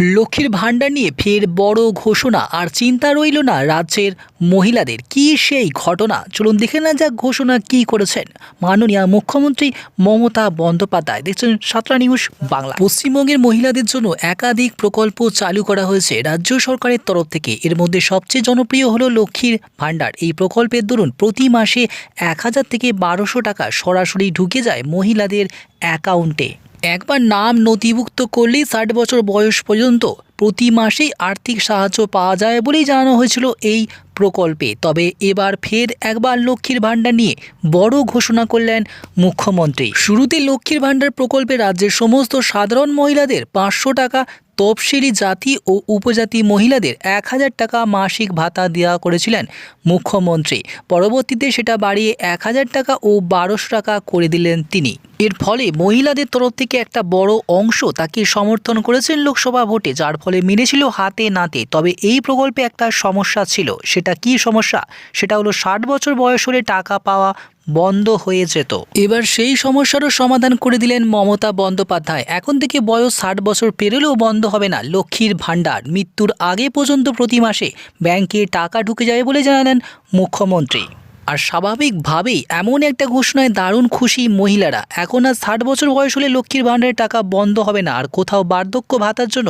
লক্ষ্মীর ভাণ্ডার নিয়ে ফের বড় ঘোষণা। আর চিন্তা রইল না রাজ্যের মহিলাদের। কি সেই ঘটনা? চলুন দেখে না যাক ঘোষণা কি করেছেন। মাননীয় মুখ্যমন্ত্রী মমতা বন্দ্যোপাধ্যায়। দেখছেন সাতরা নিউজ বাংলা। পশ্চিমবঙ্গের মহিলাদের জন্য একাধিক প্রকল্প চালু করা হয়েছে রাজ্য সরকারের তরফ থেকে। এর মধ্যে সবচেয়ে জনপ্রিয় হলো লক্ষ্মীর ভাণ্ডার। এই প্রকল্পের দরুন প্রতি মাসে এক হাজার থেকে বারোশো টাকা সরাসরি ঢুকে যায় মহিলাদের অ্যাকাউন্টে। একবার নাম নথিভুক্ত করলেই ষাট বছর বয়স পর্যন্ত প্রতি মাসেই আর্থিক সাহায্য পাওয়া যায় বলেই জানানো হয়েছিল এই প্রকল্পে। তবে এবার ফের একবার লক্ষ্মীর ভাণ্ডার নিয়ে বড় ঘোষণা করলেন মুখ্যমন্ত্রী। শুরুতে লক্ষ্মীর ভাণ্ডার প্রকল্পে রাজ্যের সমস্ত সাধারণ মহিলাদের পাঁচশো টাকা, তফসিলি জাতি ও উপজাতি মহিলাদের এক হাজার টাকা মাসিক ভাতা দেওয়া করেছিলেন মুখ্যমন্ত্রী। পরবর্তীতে সেটা বাড়িয়ে এক হাজার টাকা ও বারোশো টাকা করে দিলেন তিনি। এর ফলে মহিলাদের তরফ থেকে একটা বড় অংশ তাকে সমর্থন করেছেন লোকসভা ভোটে, যার ফলে মিলেছিল হাতে নাতে। তবে এই প্রকল্পে একটা সমস্যা ছিল। সেটা কি সমস্যা? সেটা হলো ষাট বছর বয়স হলে টাকা পাওয়া বন্ধ হয়ে যেত। এবার সেই সমস্যারও সমাধান করে দিলেন মমতা বন্দ্যোপাধ্যায়। এখন থেকে বয়স ষাট বছর পেরোলেও বন্ধ হবে না। লক্ষ্মীর ভাণ্ডার মৃত্যুর আগে পর্যন্ত প্রতি মাসে ব্যাংকে টাকা ঢুকে যাবে বলে জানালেন মুখ্যমন্ত্রী। আর স্বাভাবিকভাবেই এমন একটা ঘোষণায় দারুণ খুশি মহিলারা। এখন আর ষাট বছর বয়স হলে লক্ষ্মীর ভাণ্ডারের টাকা বন্ধ হবে না, আর কোথাও বার্ধক্য ভাতার জন্য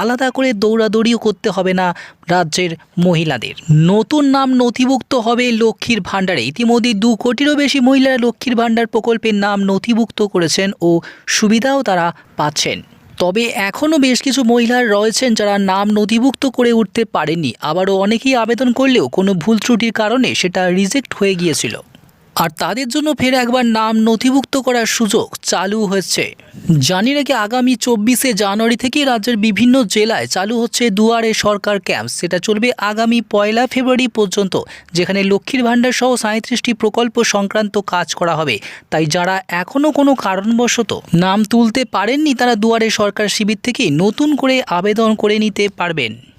আলাদা করে দৌড়াদৌড়িও করতে হবে না রাজ্যের মহিলাদের। নতুন নাম নথিভুক্ত হবে লক্ষ্মীর ভাণ্ডারে। ইতিমধ্যে দু কোটিরও বেশি মহিলারা লক্ষ্মীর ভাণ্ডার প্রকল্পের নাম নথিভুক্ত করেছেন ও সুবিধাও তারা পাচ্ছেন। তবে এখনও বেশ কিছু মহিলা রয়েছেন যারা নাম নথিভুক্ত করে উঠতে পারেনি আবারও অনেকেই আবেদন করলেও কোনো ভুল ত্রুটির কারণে সেটা রিজেক্ট হয়ে গিয়েছিল। আর তাদের জন্য ফের একবার নাম নথিভুক্ত করার সুযোগ চালু হয়েছে। জানি নাকি আগামী চব্বিশে জানুয়ারি থেকে রাজ্যের বিভিন্ন জেলায় চালু হচ্ছে দুয়ারে সরকার ক্যাম্প। সেটা চলবে আগামী পয়লা ফেব্রুয়ারি পর্যন্ত, যেখানে লক্ষ্মীর ভাণ্ডার সহ সাঁত্রিশটি প্রকল্প সংক্রান্ত কাজ করা হবে। তাই যারা এখনও কোনো কারণবশত নাম তুলতে পারেননি, তারা দুয়ারে সরকার শিবির থেকে নতুন করে আবেদন করে নিতে পারবেন।